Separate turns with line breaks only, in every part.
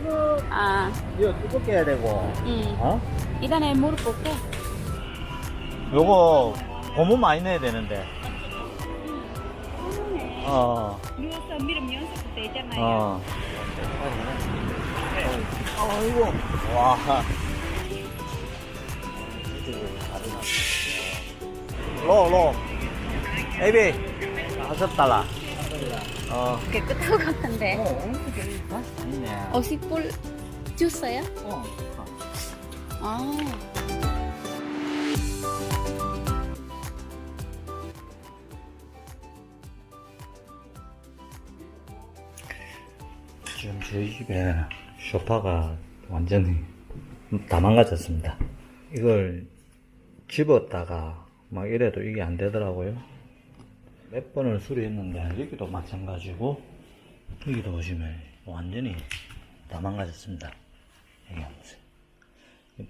이거
아,
이거 두껍게 해야 되고
응.
어?
이단에 물어볼게.
요거 고무 많이 넣어야 되는데 어
누워서 미름 연습 되잖아요.
어. 아이고 와 로 로 에이비 다섯 달러 어
깨끗할 것 같은데.
아니네
50불 줬어요?
어.
아.
지금 저희 집에 소파가 완전히 다 망가졌습니다. 이걸 집었다가 막 이래도 이게 안 되더라고요. 몇 번을 수리했는데 여기도 마찬가지고 여기도 보시면 완전히 다 망가졌습니다.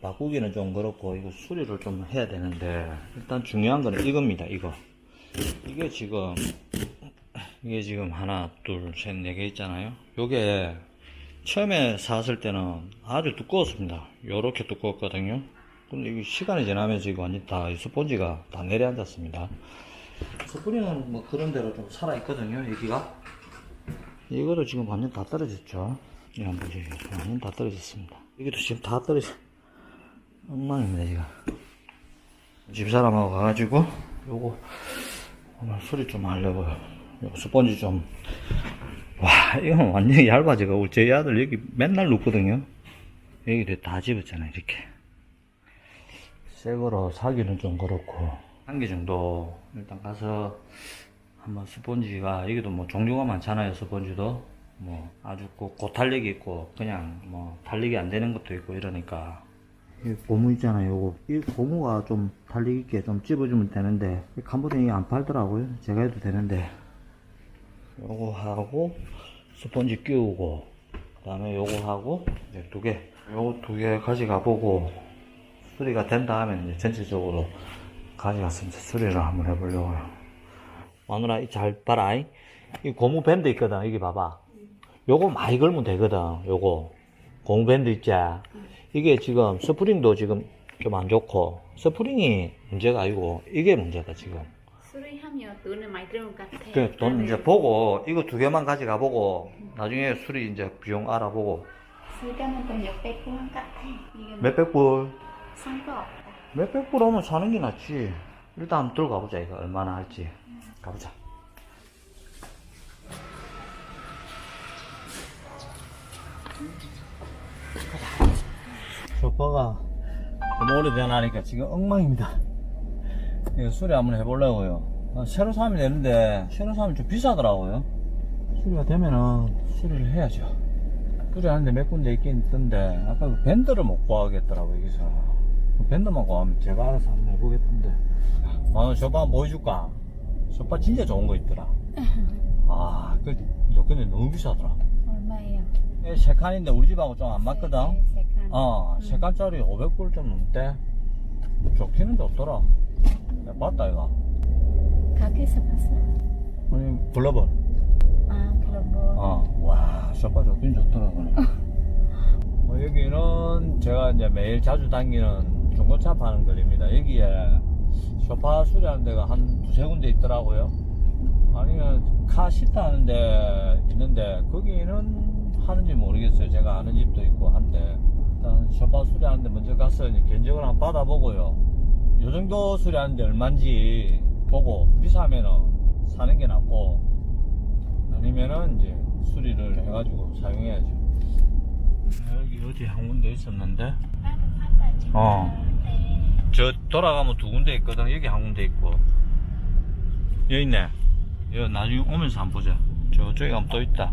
바꾸기는 좀 그렇고 이거 수리를 좀 해야 되는데 일단 중요한 거는 이겁니다. 이거 이게 지금 이게 지금 하나, 둘, 셋, 네 개 있잖아요. 요게 처음에 샀을 때는 아주 두꺼웠습니다. 요렇게 두꺼웠거든요. 근데 이게 시간이 지나면서 이거 완전 다이 스폰지가 다 내려앉았습니다. 스프링은 뭐 그런 대로 좀 살아있거든요, 여기가. 이거도 지금 완전 다 떨어졌죠. 이 한번 보세요. 완전 다 떨어졌습니다. 여기도 지금 다 떨어져. 엉망입니다, 지금. 집사람하고 가가지고 요거 오늘 수리 좀 하려고요. 요 스펀지 좀. 와, 이건 얇아져가. 우리 저희 아들 여기 맨날 눕거든요. 여기를 다 집었잖아요, 이렇게. 새 거로 사기는 좀 그렇고. 한 개 정도 일단 가서 한번 스펀지가, 여기도 뭐 종류가 많잖아요, 스펀지도. 뭐 아주 고, 고탄력이 있고, 그냥 뭐 달리기 안 되는 것도 있고 이러니까. 이 고무 있잖아요, 요거. 이 고무가 좀 달리기 있게 좀 집어주면 되는데, 이 캄보디아 안 팔더라고요. 제가 해도 되는데. 요거 하고 스펀지 끼우고 그 다음에 요거 하고 이제 두개 요거 두 개 가져가 보고 수리가 된다 하면 이제 전체적으로 이제 수리를 한번 해보려고요. 마누라 이잘 봐라. 이 고무 밴드 있거든. 여기 봐봐. 요거 많이 걸면 되거든 요거. 고무 밴드 있지? 이게 지금 스프링도 지금 좀 안 좋고 스프링이 문제가 아니고 이게 문제다 지금.
수리하면 돈을 많이 들은 것 같아.
그돈 이제 보고 이거 두 개만 가져가 보고 나중에 수리 이제 비용 알아보고.
수리하면 돈 몇백 불 같아. 이게
몇백 불?
상관없다.
몇백 불 하면 사는 게 낫지. 일단 한번 들어가 보자 이거. 얼마나 할지. 가보자. 소파가 너무 오래되나니까 지금 엉망입니다. 이거 수리 한번 해보려고요. 아, 새로 사면 되는데 새로 사면 좀 비싸더라고요. 수리가 되면은 수리를 해야죠. 수리하는데 몇 군데 있긴 있던데 아까 그 밴드를 못 구하겠더라고 여기서. 그 밴드만 구하면 제가 알아서 한번 해보겠던데 아 소파 한번 보여줄까? 소파 진짜 좋은 거 있더라 아그 근데 너무 비싸더라
얼마예요?
이세 칸인데 우리 집하고 좀 안 맞거든
네, 세 칸.
어,
음.
세 칸짜리 500불 좀 넘대. 좋기는 좋더라. 야, 봤다, 이거.
가게에서 봤어?
아니, 글로벌.
아, 그런 거.
어, 와, 소파 좋긴 좋더라, 그네. 뭐, 여기는 제가 이제 매일 자주 다니는 중고차 파는 거리입니다. 여기에 소파 수리하는 데가 한 두세 군데 있더라고요. 아니면 카시트 하는 데 있는데, 거기는 하는지 모르겠어요. 제가 아는 집도 있고 한데. 일단 소파 수리하는 데 먼저 가서 견적을 한번 받아보고요. 요 정도 수리하는 데 얼마인지 보고 비싸면은 사는 게 낫고 아니면은 이제 수리를 해가지고 사용해야죠. 여기 어디 한 군데 있었는데? 어.
네.
저 돌아가면 두 군데 있거든. 여기 한 군데 있고. 여기 있네. 여기 나중에 오면서 한번 보자. 저쪽에 가면 또 있다.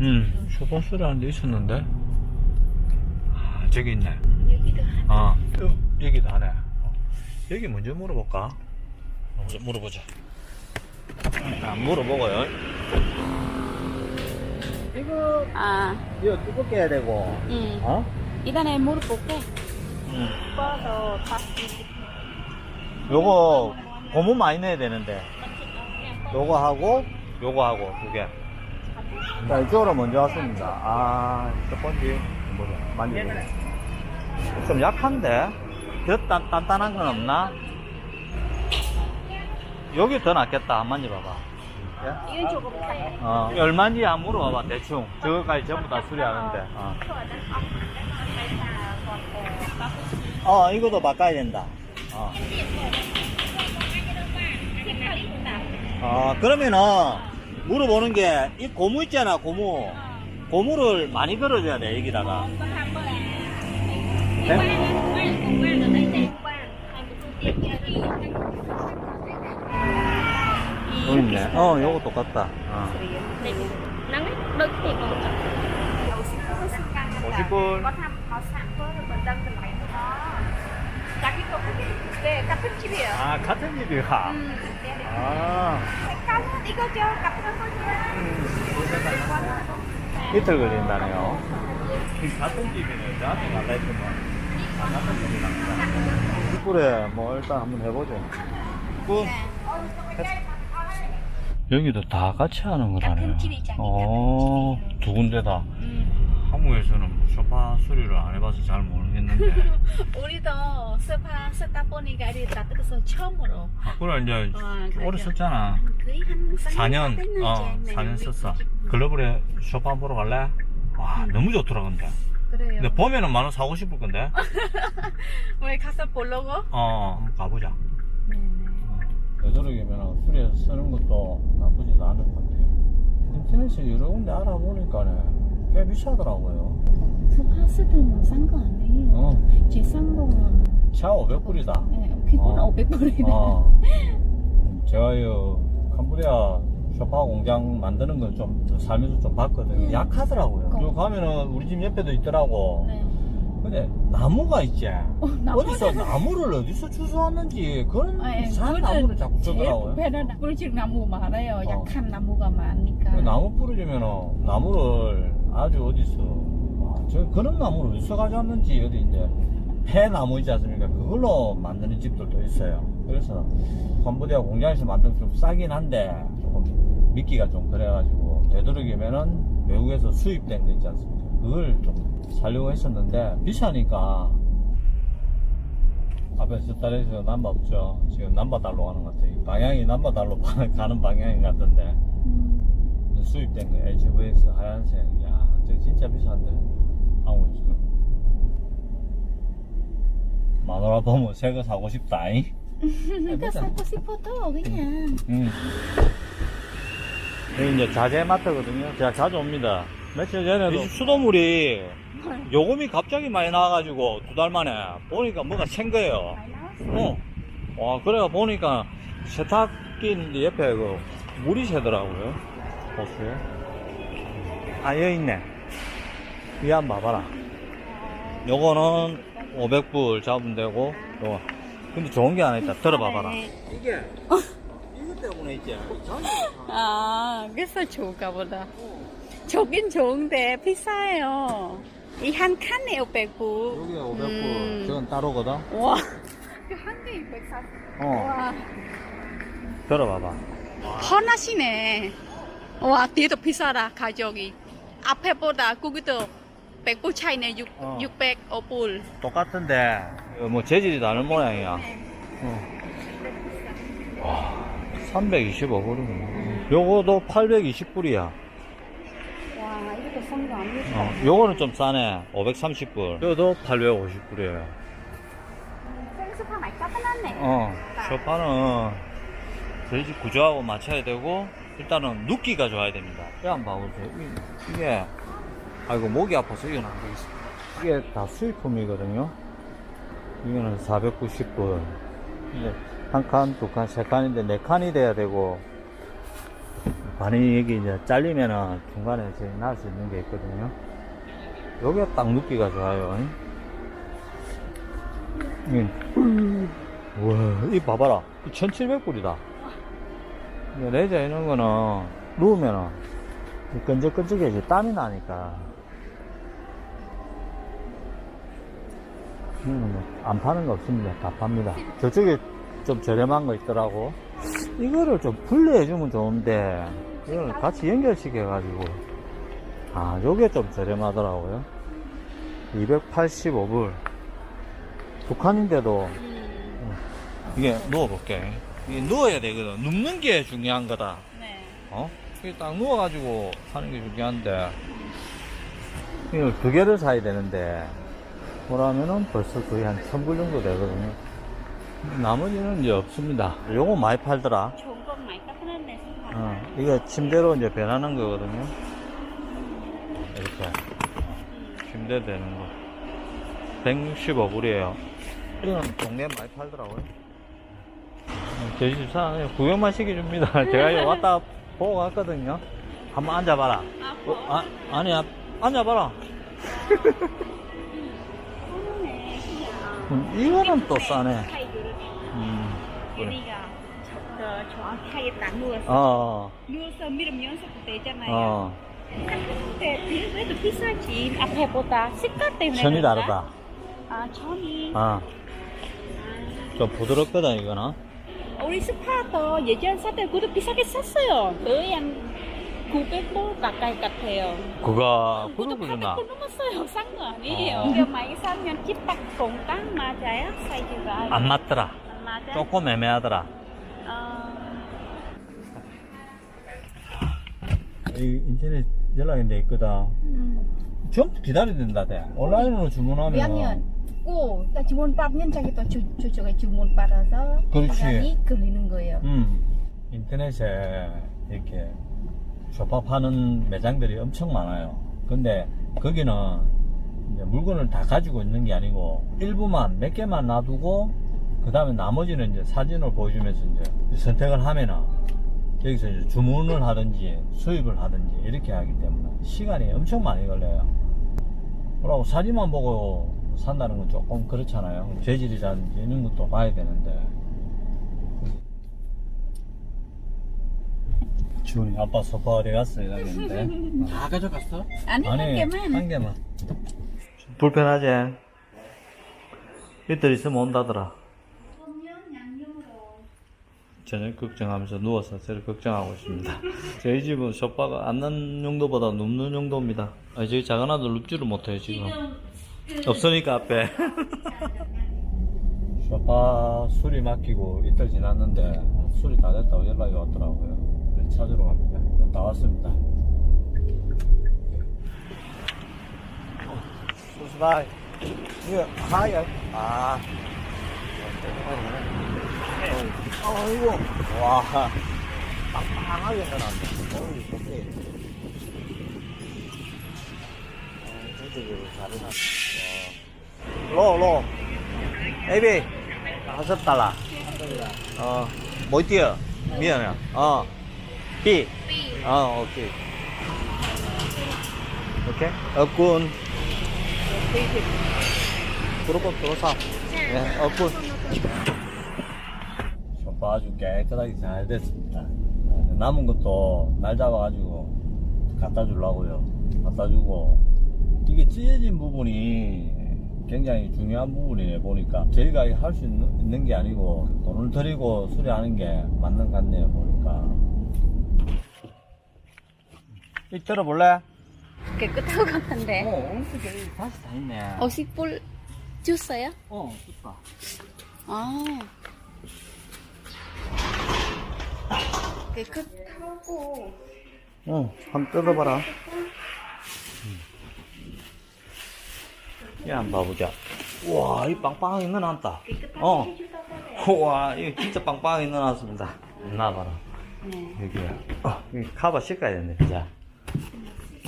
음, 쇼파 수리하는 데 있었는데. 아, 저기 있네.
여기도 하나.
어, 여- 여기도 하네. 여기 먼저 물어볼까? 먼저 물어보자. 아, 물어보고요. 이거,
아,
이거 두껍게 해야 되고,
응.
어?
이단에 물어볼게.
응.
꺼서 다시.
요거, 고무 많이 넣어야 되는데. 요거 하고, 요거 하고, 두 개. 자, 이쪽으로 먼저 왔습니다. 아, 첫 번째, 뭐죠? 만지고. 좀 약한데? 더 단, 단단한 건 없나? 여기 더 낫겠다. 한 만져봐봐. 예?
이건 조금.
어, 얼마인지 안 물어봐봐, 대충. 저거까지 전부 다 수리하는데. 어. 어, 이것도 바꿔야 된다. 어. 어, 그러면은, 물어보는 게, 이 고무 있잖아, 고무. 고무를 많이 걸어줘야 돼, 여기다가. 네? 여기 있네. 어, 요거 똑같다. 어.
Nắng ấy, đôi khi còn chậm.
50불.
네, 같은 집이에요.
아, 같은 집이야.
음, 네네.
아,
색깔은 이거죠. 같은 거죠.
이틀 걸린다네요. 같은 집이네. 저한테 갈라 했더만. 아, 같은 집이랍니다. 그래, 뭐, 일단 한번 해보죠. 그, 여기도 다 같이 하는 거라네요.
같은.
어,
같은 집이에요.
두 군데 다.
음.
한국에서는 소파 수리를 안 해봐서 잘 모르겠는데.
우리도 소파 쓰다 보니까 이다 뜯어서 처음으로
아, 그래, 이제,
어,
오래
그죠.
썼잖아.
거의 한
4년,
됐는지.
어,
네,
4년
우리
썼어.
집.
글로벌에 쇼파 보러 갈래? 와, 너무 좋더라, 근데.
그래요.
근데 봄에는 만원 사고 싶을 건데?
왜 가서 보려고?
어, 한번 가보자.
네네.
되도록이면 수리해서 쓰는 것도 나쁘지도 않을 것 같아요. 인터넷에 여러 군데 알아보니까 꽤 비싸더라고요.
스파스는 싼 거 아니에요.
어,
제싼 거는
차 500불이다.
네, 기본
어.
500불이네.
어. 제가 이 캄보디아 쇼파 공장 만드는 걸좀 살면서 좀 봤거든요.
음.
약하더라고요. 여기 가면은 우리 집 옆에도 있더라고.
네.
근데 나무가 있지.
어, 나무
어디서 나무를 어디서 주워왔는지 그런
네,
이상한
그거는
나무를 자꾸
제일
주더라고요.
우리 집 나무 많아요.
어.
약한 나무가 많으니까.
그 나무 부러지면은 나무를 아주 어디서 아, 저 그런 나무를 어디서 가져왔는지 어디 이제 폐나무 있지 않습니까? 그걸로 만드는 집들도 있어요. 그래서 캄보디아 공장에서 만든 좀 싸긴 한데 조금 믿기가 좀 그래가지고 되도록이면은 외국에서 수입된 거 있지 않습니까? 그걸 좀 살려고 했었는데 비싸니까 앞에 스타일에서 남바 없죠. 지금 남바 달로 가는 것 같아요. 방향이 남바 달로 가는 방향인 것 같던데.
음.
수입된 거 HVS 하얀색 야 저거 진짜 비싼데 한국에서 마누라 보면 새거 사고 싶다 잉?
그러니까 사고 싶어도 그냥.
응. 여기 이제 자재마트거든요 제가 자주 옵니다 며칠 전에도 수돗물이 요금이 갑자기 많이 나와가지고 두 달 만에 보니까 뭐가 샌 거예요.
어.
와, 그래가 보니까 세탁기 있는데 옆에 그 물이 새더라고요. 호수에. 아, 여기 있네. 이한번 봐봐라. 요거는 500불 잡으면 되고, 요거. 근데 좋은 게 하나 있다. 들어봐봐라. 이게, 이거 때문에 있지.
아, 그래서 좋을까 보다. 좋긴 좋은데 비싸요. 이 한 칸에 500불.
여기가 500불.
음.
저건 따로거든.
와. 그한 개에 640.
어.
와.
들어봐봐.
뻔하시네. 와, 뒤에도 비싸다, 가격이. 앞에보다 거기도 100불 차이네, 6,
어.
605불.
똑같은데, 이거 뭐 재질이 다른 모양이야. 어. 와, 325불이네. 요거도 820불이야.
와, 이것도 싼거 아니겠다.
어, 요거는 좀 싸네. 530불. 요도 850불이에요.
생수파 많이 까다놨네.
어, 쇼파는 집 구조하고 맞춰야 되고, 일단은 눕기가 좋아야 됩니다. 이 한번 봐보세요. 이- 이게, 아이고, 목이 아파서 이건 안 되겠어. 이게 다 수입품이거든요. 이거는 490불. 이제 한 칸, 두 칸, 세 칸인데 네 칸이 돼야 되고, 반이 여기 이제 잘리면은 중간에 이제 나올 수 있는 게 있거든요. 여기가 딱 눕기가 좋아요. 이 와, 이 봐봐라. 1700불이다. 레저 이런 거는 누우면은 이 끈적끈적해지 땀이 나니까. 이거는 뭐안 파는 거 없습니다. 다 팝니다. 저쪽에 좀 저렴한 거 있더라고. 이거를 좀 분리해주면 좋은데, 이걸 같이 연결시켜가지고. 아, 요게 좀 저렴하더라고요. 285불. 북한인데도, 이게 누워볼게. 이게 누워야 되거든. 눕는 게 중요한 거다.
네.
어? 이게 딱 누워가지고 사는 게 중요한데, 이걸 두 개를 사야 되는데, 뭐라면은 벌써 거의 한 천불 정도 되거든요. 나머지는 이제 없습니다. 요거 많이 팔더라.
좋은 건 많이 깎아놨네.
어, 이거 침대로 이제 변하는 거거든요. 이렇게. 침대 되는 거. 165불이에요. 이건 동네에 많이 팔더라고요. 저희 집사 구경만 시켜줍니다. 제가 여기 왔다 보고 갔거든요. 한번 앉아봐라.
아,
어, 아, 아니야. 앉아봐라. 음, 이거는 또 싸네. 음, 그래.
얘네가 저, 정확하게 딱 누워서.
어,
누워서 되잖아요.
어.
근데 그래도 비싸지. 앞에보다 색깔 때문에.
천이
그런가?
다르다.
아, 천이.
아, 좀 부드럽거든, 이거는.
우리 스파도 예전 살때 그것도 비싸게 샀어요. 거의 한 900불 가까이 같아요.
그가,
그것도
그거 주나?
800불 넘었어요. 싼 거 아니에요.
어.
이거 많이 사면 집딱 공딱 맞아요. 사이즈가.
안 맞더라.
안 맞아?
조금 애매하더라.
어,
이 인터넷 연락이 돼 있거든.
음.
좀 기다려야 된다, 대. 온라인으로 주문하면.
Biarnya. Oh, tak cuma empatnya cari tu cucu cuma 받아서
그렇지.
사람이 걸리는 거예요.
음, 인터넷에 이렇게 쇼파 파는 매장들이 엄청 많아요. 근데 거기는 물건을 다 가지고 있는 게 아니고 일부만 몇 개만 놔두고 그 다음에 나머지는 이제 사진을 보여주면서 이제 선택을 하면은 여기서 이제 주문을 하든지 수입을 하든지 이렇게 하기 때문에 시간이 엄청 많이 걸려요. 그러고 사진만 보고 산다는 건 조금 그렇잖아요. 재질이라든지 이런 것도 봐야 되는데 지훈이 아빠 소파 어디 갔어 이러는데.
다 가져갔어?
Ani 한 개만.
한 개만. 불편하지? 이들 있으면 온다더라. 저녁 걱정하면서 누워서 저를 걱정하고 있습니다. 저희 집은 소파가 앉는 용도보다 눕는 용도입니다. 아, 저희 작은 아들 눕지를 못해요 지금. 없으니까 앞에. 소파 수리 맡기고 이틀 지났는데 수리 다 됐다고 연락이 왔더라고요 찾으러 갑니다. 다 왔습니다. 수수바이. 이거 하얀 아. 어이구 와. 빵빵하게 해놨네. 어, 잘 해놨네. 로, 로. 다섯 달러. 어, 뭐 뛰어? 미안해. 어. B. 어, 오케이. 오케이. 어군. 그룹업 들어서. 네, 어군. 소파 아주 깨끗하게 잘 됐습니다. 남은 것도 날 잡아가지고 갖다 주려고요. 갖다 주고. 이게 찢어진 부분이 굉장히 중요한 부분이네 보니까 저희가 할 수 있는, 있는 게 아니고 돈을 들이고 수리하는 게 맞는 것 같네요 보니까 이 들어볼래?
깨끗하고 같은데.
어 오른쪽에 다시 다 있네
어식불 줬어요?
어 좋다
아. 깨끗하고.
어 한번 뜯어봐라 얘 한번 봐보자 우와 이 빵빵하게 넣어놨다 어 우와 이거 진짜 빵빵하게 넣어놨습니다 놔봐라
네.
여기 어, 여기 카바 씻어야 된다 진짜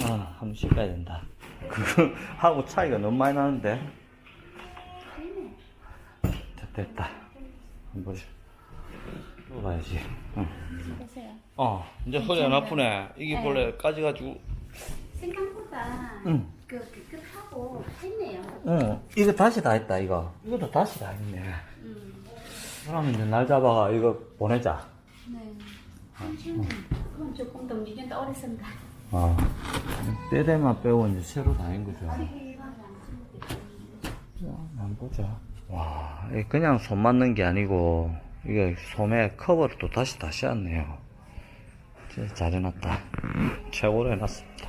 아 한번 씻어야 된다 그거 하고 차이가 너무 많이 나는데 자, 됐다 한번 또 봐야지 어.
보세요.
어 이제 허리 안 아프네 이게
네.
원래 까지가지고
생각보다
응.
그 깨끗하고 했네요.
어 이거 다시 다 했다 이거 이것도 다시 다 했네
음.
그러면 이제 날 잡아가 이거 보내자
네. 괜찮아요. 그건 조금 더더 오래 쓴다.
어 때대만 빼고 이제 새로 다한 거죠 한번 보자. 와, 그냥 손 맞는 게 아니고, 이게 소매 커버를 또 다시 다시 했네요. 진짜 잘 해놨다. 최고로 해놨습니다.